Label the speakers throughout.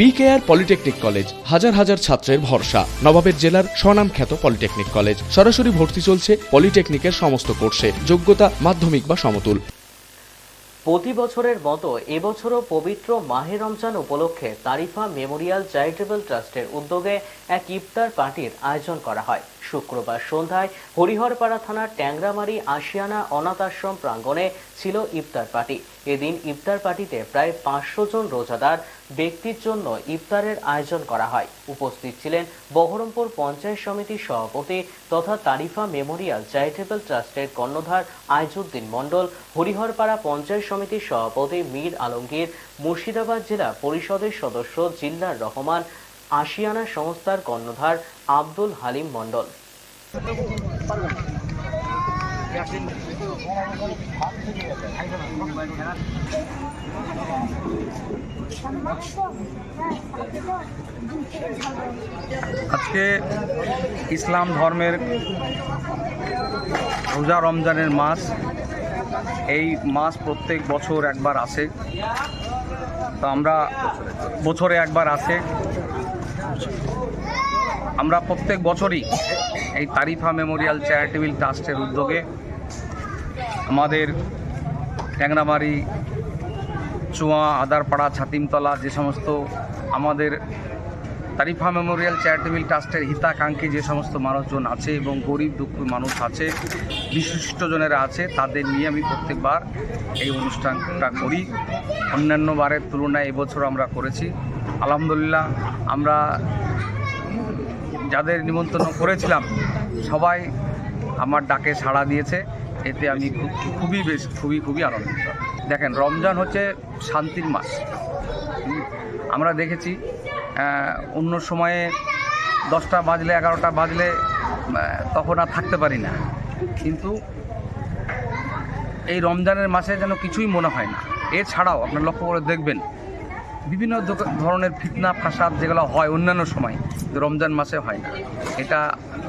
Speaker 1: BKR polytechnic college হাজার হাজার ছাত্রের ভরসা। নবাবের জেলার স্বনামখ্যাত পলিটেকনিক কলেজ সরাসরি ভর্তি চলছে পলিটেকনিকের সমস্ত কোর্সে। যোগ্যতা মাধ্যমিক বা সমতুল।
Speaker 2: প্রতি বছরের মতো এবছরও পবিত্র মাহে রমজান উপলক্ষে তারিফা মেমোরিয়াল চ্যারিটেবল ট্রাস্টের উদ্যোগে এক ইফতার পার্টির আয়োজন করা হয়। শুক্রবার সন্ধ্যায় হরিহরপাড়া থানার ট্যাংরামারি আশিয়ানা অনাথ আশ্রম প্রাঙ্গণে ছিল ইফতার পার্টি। এদিন ইফতার পার্টিতে প্রায় পাঁচশো জন রোজাদার ব্যক্তির জন্য ইফতারের আয়োজন করা হয়। উপস্থিত ছিলেন বহরমপুর পঞ্চায়েত সমিতির সভাপতি তথা তারিফা মেমোরিয়াল চ্যারিটেবল ট্রাস্টের কর্ণধার আইজুদ্দিন মণ্ডল, হরিহরপাড়া পঞ্চায়েত সমিতির সভাপতি মীর আলমগীর, মুর্শিদাবাদ জেলা পরিষদের সদস্য জিল্লার রহমান আশিয়ানা সংস্থার কর্ণধার আব্দুল হালিম মণ্ডল।
Speaker 3: আজকে ইসলাম ধর্মের রোজা রমজানের মাস, এই মাস প্রত্যেক বছর একবার আসে। তো আমরা বছরে একবার আসে। আমরা প্রত্যেক বছরই এই তারিফা মেমোরিয়াল চ্যারিটেবল ট্রাস্টের উদ্যোগে আমাদের ট্যাংরামারি চুয়া, আদারপাড়া, ছাতিমতলা, যে সমস্ত আমাদের তারিফা মেমোরিয়াল চ্যারিটেবল ট্রাস্টের হিতাকাঙ্ক্ষী যে সমস্ত মানুষজন আছে এবং গরিব দুঃখ মানুষ আছে বিশিষ্টজনেরা আছে, তাদের নিয়ে আমি প্রত্যেকবার এই অনুষ্ঠানটা করি। অন্যান্য বারের তুলনায় এবছর আমরা করেছি। আলহামদুলিল্লাহ, আমরা যাদের নিমন্ত্রণ করেছিলাম, সবাই আমার ডাকে সাড়া দিয়েছে। এতে আমি খুবই বেশ, খুবই খুবই আনন্দিত। দেখেন, রমজান হচ্ছে শান্তির মাস। আমরা দেখেছি অন্য সময়ে দশটা বাজলে, এগারোটা বাজলে তখন আর থাকতে পারি না। কিন্তু এই রমজানের মাসে যেন কিছুই মনে হয় না। এছাড়াও, আপনার লক্ষ্য করে দেখবেন বিভিন্ন ধরনের ফিতনা, ফাসাদ যেগুলো হয় অন্যান্য সময় রমজান মাসে হয় না। এটা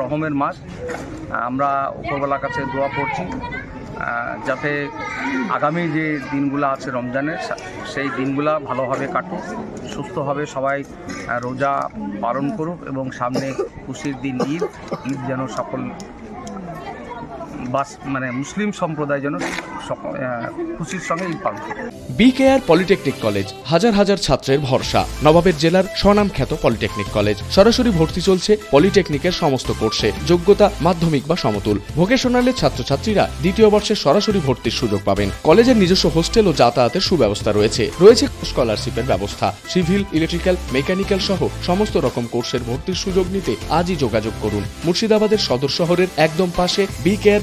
Speaker 3: রহমের মাস। আমরা উপরবেলার কাছে দোয়া করছি যাতে আগামী যে দিনগুলো আছে রমজানের সেই দিনগুলো ভালোভাবে কাটুক সুস্থভাবে সবাই রোজা পালন করুক এবং সামনে খুশির দিন ঈদ ঈদ যেন সকল বাস মানে মুসলিম সম্প্রদায় যেন খুশির সঙ্গে ঈদ পালন
Speaker 1: বিকেআর পলিটেকনিক কলেজ হাজার হাজার ছাত্রের ভরসা। নবাবের জেলার স্বনামখ্যাত পলিটেকনিক কলেজ সরাসরি ভর্তি চলছে পলিটেকনিকের সমস্ত কোর্সে। যোগ্যতা, মাধ্যমিক বা সমতুল। ভোকেশনালের ছাত্রছাত্রীরা দ্বিতীয় বর্ষে সরাসরি ভর্তির সুযোগ পাবেন। কলেজের নিজস্ব হোস্টেল ও যাতায়াতের সুব্যবস্থা রয়েছে। রয়েছে স্কলারশিপের ব্যবস্থা। সিভিল, ইলেকট্রিক্যাল, মেকানিক্যাল সহ সমস্ত রকম কোর্সের ভর্তির সুযোগ নিতে আজই যোগাযোগ করুন। মুর্শিদাবাদের সদর শহরের একদম পাশে BKR